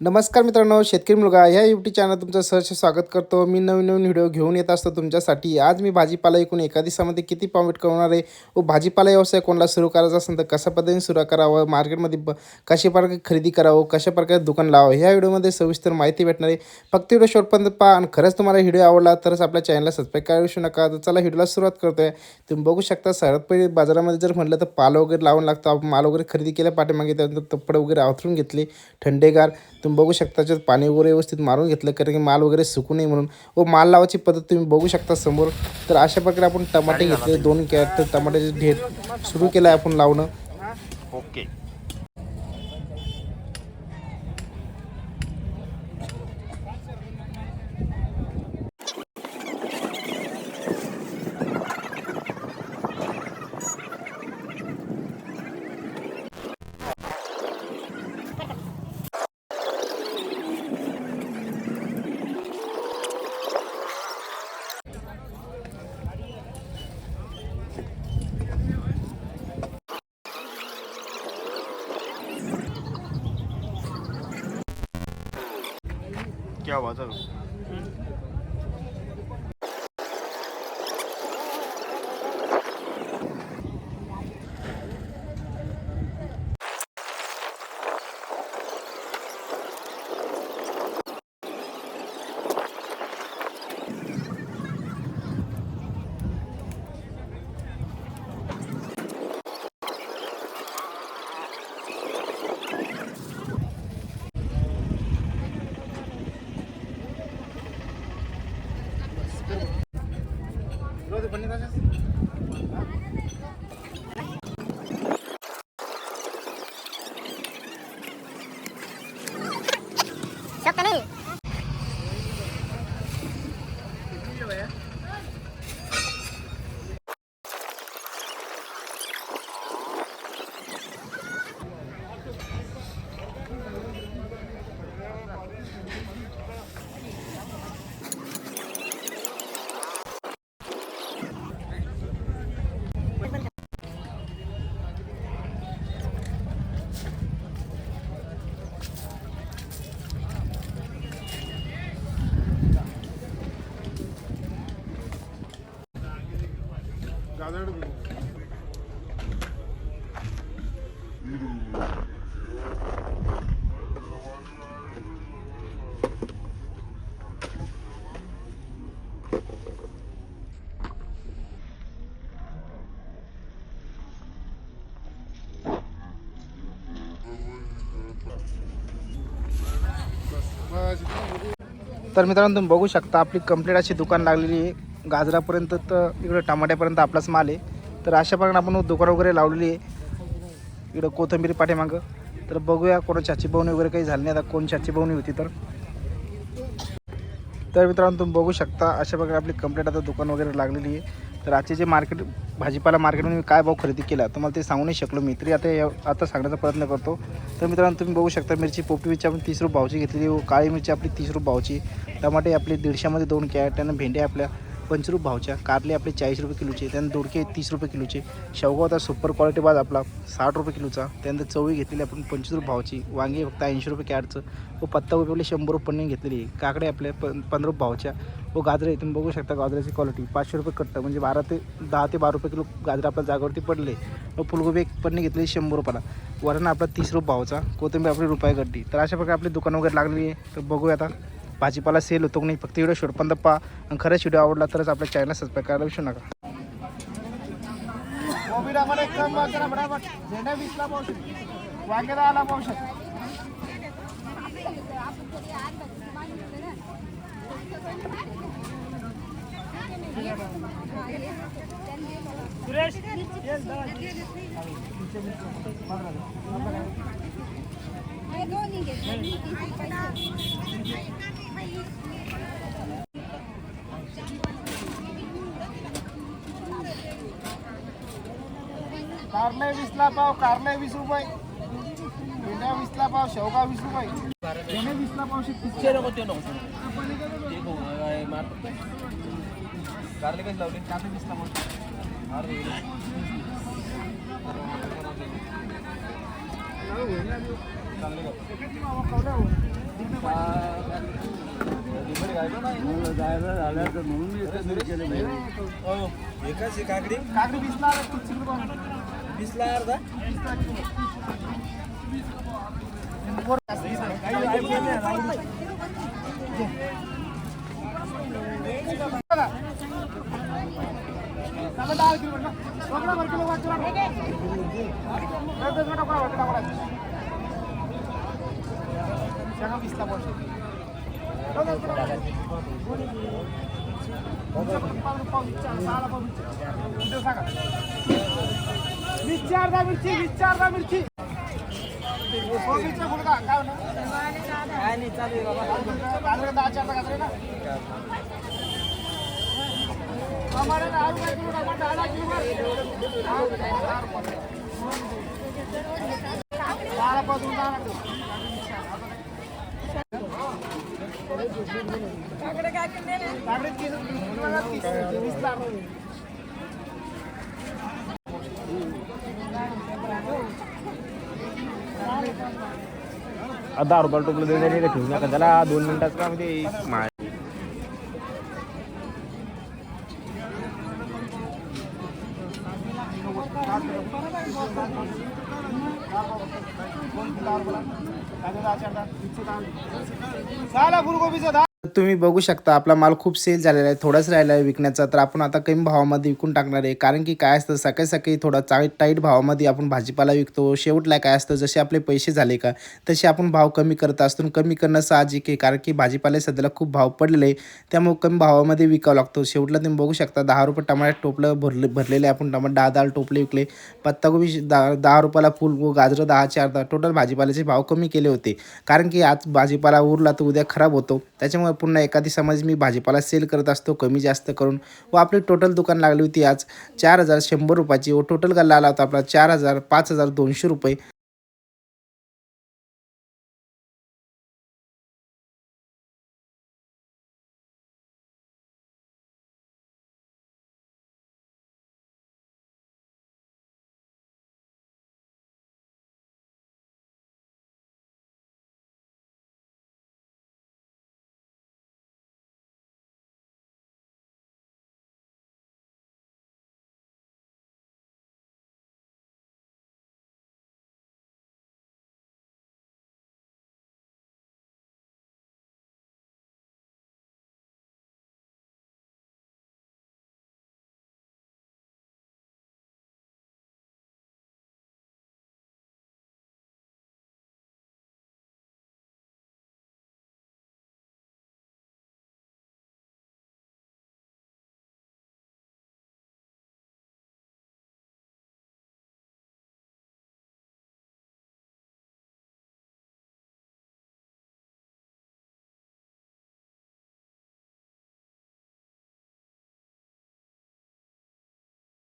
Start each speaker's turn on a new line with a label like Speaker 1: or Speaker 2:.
Speaker 1: नमस्कार मित्रांनो शेतकरी मुलगा ह्या युट्यूब चॅनल तुमचं सहर्ष स्वागत करतो. मी नवीन नवीन व्हिडिओ घेऊन येत असतो तुमच्यासाठी. आज मी भाजीपाला ऐकून एका दिवसामध्ये किती प्रॉफिट कमवणार आहे? व भाजीपाला व्यवसाय कोणाला सुरू करायचा असेल तर कशा पद्धतीने सुरू करावं? मार्केटमध्ये ब कशा प्रकारे खरेदी करावं? कशा प्रकारे दुकान लावावं? ह्या व्हिडिओमध्ये सविस्तर माहिती भेटणार आहे. फक्त व्हिडिओ शेवटपर्यंत पहा आणि खरंच तुम्हाला व्हिडिओ आवडला तरच आपल्या चॅनलला सबस्क्राईब करायला विसरू नका. तर चला व्हिडिओला सुरुवात करतो आहे तुम्ही बघू शकता सर्वात पहिले बाजारामध्ये जर म्हटलं तर पाल वगैरे लावून लागतं. माल वगैरे खरेदी केल्या पाठीमागे त्यानंतर तप्पड वगैरे आवथरून घेतले. थंडेगार. तुम्ही बघू शकता त्याच्यात पाणी वगैरे व्यवस्थित मारून घेतलं कारण की माल वगैरे सुकू नये म्हणून. व माल लावायची पद्धत तुम्ही बघू शकता समोर. तर अशा प्रकारे आपण टमाटे घेतले दोन कॅरेट तर टमाट्याचे ढेर सुरू केलं आहे आपण लावणं.
Speaker 2: ओके. 야 맞아.
Speaker 1: तुला ते तर मित्रांनो तुम्ही बघू शकता आपली कंप्लीट अशी दुकान लागलेली आहे. गाजरापर्यंत तर इकडं टमाट्यापर्यंत आपलाच माल आहे. तर अशा प्रकारे आपण दुकान वगैरे लावलेली आहे. इकडं कोथंबीर पाठीमागं. तर बघूया कोणा चाची बवणी वगैरे काही झाली नाही. आता कोण चाची बवणी होती तर. तर मित्रांनो तुम्ही बघू शकता अशा प्रकारे आपली कंप्लेंट आता दुकान वगैरे लागलेली आहे. तर आजचे जे मार्केट भाजीपाला मार्केटमध्ये मी काय भाव खरेदी केला तुम्हाला ते सांगू नाही शकलो मी. तरी आता या आता सांगण्याचा प्रयत्न करतो. तर मित्रांनो तुम्ही बघू शकता मिरची पोपटीची आपण तीस रुपये भावची घेतलेली काळी मिरची आपली तीस रुपये भावची टमाटे आपले दीडशेमध्ये दोन कॅरेट आणि भेंड्या आपल्या पंचवीस भावच्या कारले आपले चाळीस रुपये किलोचे त्यानंतर दोडके तीस रुपये किलोचे. शेवगा होता सुपर क्वालिटी बाज आपला साठ रुपये किलोचा. त्यानंतर चवळी घेतलेली आपण पंचवीस रुपये भावची वांगी फक्त ऐंशी रुपये कॅडचं व पत्ता आपले शंभर रुपये पन्ने घेतलेली आहे. काकडे आपल्या पं पंधरा रुपये भावच्या व गाजरे तुम्ही बघू शकता गाजराची क्वालिटी पाचशे रुपये कट्ट म्हणजे बारा ते दहा ते बारा रुपये किलो गाजरं आपल्या जागेवरती पडले. व फुलगोबी एक पन्नी घेतलेली शंभर रुपयाला. वरण आपला तीस रुपये भावचा कोथिंबीर आपली रुपये गड्डी तर अशा प्रकारे आपली दुकान वगैरे लागलेली आहे. तर बघूया आता. भाजीपाला सेल होतो की नाही फक्त व्हिडिओ शेवटपर्यंत पहा आणि खरंच व्हिडिओ आवडला तरच आपल्या चॅनल सबस्क्राईब करायला विसरू नका. कारले वीसला पाव कारले वीस रुपये. भेंड्या वीसला पाव शेवगा वीस रुपये. भेंडे वीसला पाव
Speaker 3: ते नको ते नको. कारले कधी लावले?
Speaker 1: कारले वीसला पाव.
Speaker 3: अरे.
Speaker 1: चांगले
Speaker 3: तर म्हणून एकाच काकडी
Speaker 1: काकडी वीसला आहे,
Speaker 3: वीसला अर्धा
Speaker 1: दहा किलो म्हटलं. किलो वीसला अर्धा किलो टमाटर दहा दहा किलो कर. दहा रुपये, दहा रुपये. दहा पासून दहा लागतो. काकडे तीस, तुम्हाला तीस, वीसला अर्धा.
Speaker 2: दहा रुपयाला टोपलं देऊन नाही ठेवू नका त्याला दोन मिनिटात का म्हणजे माय Thank you. मा-
Speaker 1: झाला फुलगोबीचा दहा तुम्ही बघू शकता आपला माल खूप सेल झालेला आहे थोडाच राहिला आहे विकण्याचा. तर आपण आता कमी भावामध्ये विकून टाकणार आहे. कारण की काय असतं सकाळी सकाळी थोडा चा टाईट भावामध्ये आपण भाजीपाला विकतो. शेवटला काय असतं जसे आपले पैसे झाले का तसे आपण भाव कमी करत असतो. आणि कमी करणं साहजिक आहे कारण की भाजीपाला सध्याला खूप भाव पडलेले त्यामुळे कमी भावामध्ये विकावं लागतो. शेवटला तुम्ही बघू शकता दहा रुपये टमाटर टोपलं भरले भरलेले आपण टमाटर दहा दहा टोपले विकले. पत्ताकोबी दहा दहा रुपयाला फुल गाजरं दहा चार दहा टोटल भाजीपाल्याचे भाव कमी केले होते. कारण की आज भाजीपाला उरला तर उद्या खराब होतो. त्याच्यामुळे पुन्हा एखादी समज मी भाजीपाला सेल करत असतो कमी जास्त करून. व आपली टोटल दुकान लागली होती आज चार हजार शंभर रुपयाची व टोटल गल्ला आला होता आपला चार हजार पाच हजार दोनशे रुपये.